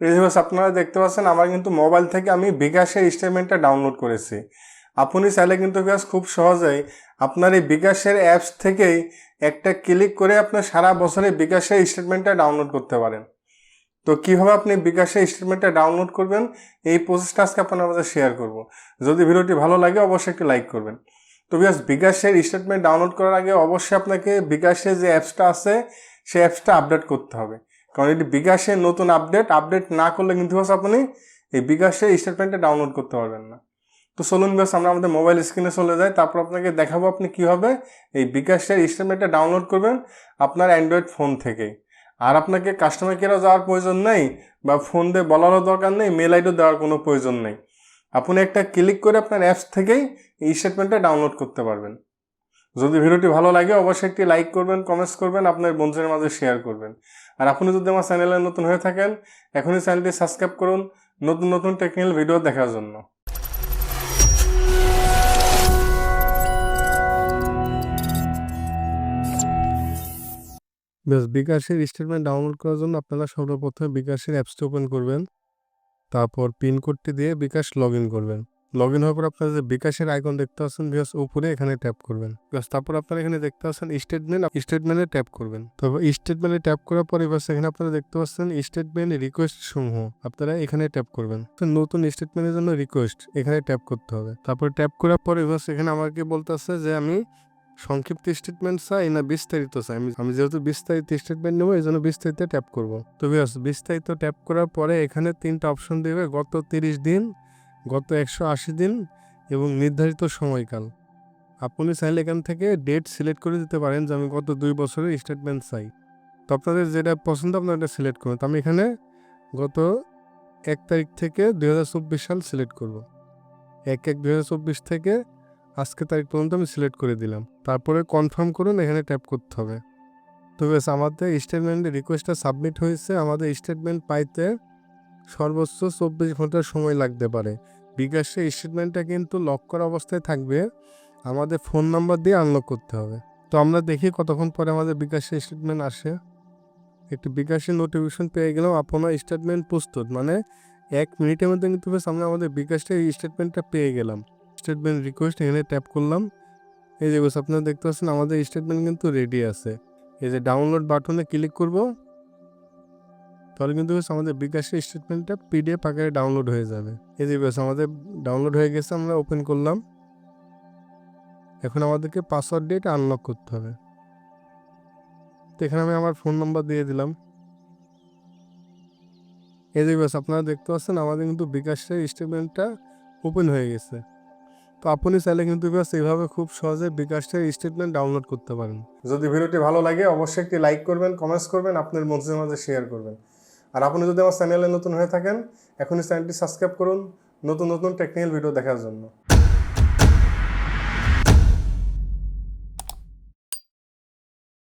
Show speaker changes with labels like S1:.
S1: Previous আপনারা দেখতে পাচ্ছেন আমার কিন্তু মোবাইল থেকে আমি বিকাশের স্টেটমেন্টটা ডাউনলোড করেছি। আপনি চাইলে কিন্তু বিকাশ খুব সহজেই আপনার এই বিকাশের অ্যাপস থেকেই একটা ক্লিক করে আপনার সারা বছরের বিকাশের স্টেটমেন্টটা ডাউনলোড করতে পারেন। তো কীভাবে আপনি বিকাশের স্টেটমেন্টটা ডাউনলোড করবেন? এই প্রসেসটা আজকে আপনার মাঝে শেয়ার করব। যদি ভিডিওটি ভালো লাগে, অবশ্যই একটি লাইক করবেন। তো বিকাশ বিকাশের স্টেটমেন্ট ডাউনলোড করার আগে অবশ্যই আপনাকে বিকাশের যে অ্যাপসটা আছে সেই অ্যাপসটা আপডেট করতে হবে। কারণ এটি বিকাশের নতুন আপডেট আপডেট না করলে কিন্তু হচ্ছে আপনি এই বিকাশের স্টেটমেন্টটা ডাউনলোড করতে পারবেন না। তো চলুন বেশ আমরা আমাদের মোবাইল স্ক্রিনে চলে যাই, তারপর আপনাকে দেখাবো আপনি কীভাবে এই বিকাশের স্টেটমেন্টটা ডাউনলোড করবেন আপনার অ্যান্ড্রয়েড ফোন থেকেই আর আপনাকে কাস্টমার কেয়ারও যাওয়ার প্রয়োজন নেই বা ফোন দিয়ে বলারও দরকার নেই মেল আইডিও দেওয়ার কোনো প্রয়োজন নেই। আপনি একটা ক্লিক করে আপনার অ্যাপস থেকেই এই স্টেটমেন্টটা ডাউনলোড করতে পারবেন। যদি ভিডিওটি ভালো লাগে, অবশ্যই একটি লাইক করবেন কমেন্টস করবেন, আপনার বন্ধুদের মাঝে শেয়ার করবেন। আর আপনি যদি আমার চ্যানেলে নতুন হয়ে থাকেন, এখনই চ্যানেলটি সাবস্ক্রাইব করুন, নতুন নতুন টেকনিক্যাল ভিডিও দেখার জন্য। বিকাশের স্টেটমেন্ট ডাউনলোড করার জন্য আপনারা সর্বপ্রথমে বিকাশের অ্যাপসটি ওপেন করবেন, তারপর পিন কোডটি দিয়ে বিকাশ লগ ইন করবেন। লগ ইন হওয়ার পর আপনারা যে বিকাশের আইকন দেখতে পাচ্ছেন বিকাশ উপরে এখানে ট্যাপ করবেন। বিকাশ তারপর আপনারা এখানে দেখতে পাচ্ছেন স্টেটমেন্ট স্টেটমেন্টে ট্যাপ করবেন। তবে স্টেটমেন্টে ট্যাপ করার পর এবার এখানে আপনারা দেখতে পাচ্ছেন স্টেটমেন্ট রিকোয়েস্ট সমূহ। আপনারা এখানে ট্যাপ করবেন। নতুন স্টেটমেন্টের জন্য রিকোয়েস্ট এখানে ট্যাপ করতে হবে। তারপর ট্যাপ করার পর এবার এখানে আমাকে বলতে বলতেছে যে আমি সংক্ষিপ্ত স্টেটমেন্ট চাই না বিস্তারিত চাই। আমি যেহেতু বিস্তারিত স্টেটমেন্ট নেব, এই জন্য বিস্তারিত ট্যাপ করব। তো বিস্তারিত ট্যাপ করার পরে এখানে তিনটা অপশন দেবে। গত তিরিশ দিন গত একশো আশি দিন এবং নির্ধারিত সময়কাল। আপনি চাইলে এখান থেকে ডেট সিলেক্ট করে দিতে পারেন যে আমি গত দুই বছরের স্টেটমেন্ট চাই। তো আপনাদের যেটা পছন্দ আপনারা এটা সিলেক্ট করুন। তো আমি এখানে গত এক তারিখ থেকে দু হাজার চব্বিশ সাল সিলেক্ট করব। এক এক দুই থেকে আজকে তারিখ পর্যন্ত আমি সিলেক্ট করে দিলাম। তারপরে কনফার্ম করুন, এখানে ট্যাপ করতে হবে। তো বেশ আমাদের স্টেটমেন্টের রিকোয়েস্টটা সাবমিট হয়েছে। আমাদের স্টেটমেন্ট পাইতে সর্বোচ্চ চব্বিশ ঘণ্টার সময় লাগতে পারে। বিকাশে স্টেটমেন্টটা কিন্তু লক করা অবস্থায় থাকবে। আমাদের ফোন নাম্বার দিয়ে আনলক করতে হবে। তো আমরা দেখি কতক্ষণ পরে আমাদের বিকাশে স্টেটমেন্ট আসে। একটি বিকাশের নোটিফিকেশন পেয়ে গেলাম আপনার স্টেটমেন্ট প্রস্তুত। মানে এক মিনিটের মধ্যে কিন্তু আমরা আমাদের বিকাশে এই স্টেটমেন্টটা পেয়ে গেলাম। স্টেটমেন্ট রিকোয়েস্ট এখানে ট্যাপ করলাম। এই যে আপনারা দেখতে পাচ্ছেন আমাদের স্টেটমেন্ট কিন্তু রেডি আছে। এই যে ডাউনলোড বাটনে ক্লিক করব। তাহলে কিন্তু বেশ আমাদের বিকাশের স্টেটমেন্টটা পিডিএফ আকারে ডাউনলোড হয়ে যাবে। এই যে বেশ আমাদের ডাউনলোড হয়ে গেছে, আমরা ওপেন করলাম। এখন আমাদেরকে পাসওয়ার্ড দিয়ে এটা আনলক করতে হবে। তো এখানে আমি আমার ফোন নাম্বার দিয়ে দিলাম। এই যে বেশ আপনারা দেখতে পাচ্ছেন, আমাদের কিন্তু বিকাশের স্টেটমেন্টটা ওপেন হয়ে গেছে। তো আপনি চাইলে কিন্তু বিকাশ এইভাবে খুব সহজে বিকাশের স্টেটমেন্ট ডাউনলোড করতে পারেন। যদি ভিডিওটি ভালো লাগে, অবশ্যই একটি লাইক করবেন কমেন্টস করবেন, আপনার বন্ধুদের মাঝে শেয়ার করবেন। আর আপনি যদি আমার চ্যানেলে নতুন হয়ে থাকেন, এখনই চ্যানেলটি সাবস্ক্রাইব করুন নতুন নতুন টেকনিক্যাল ভিডিও দেখার জন্য।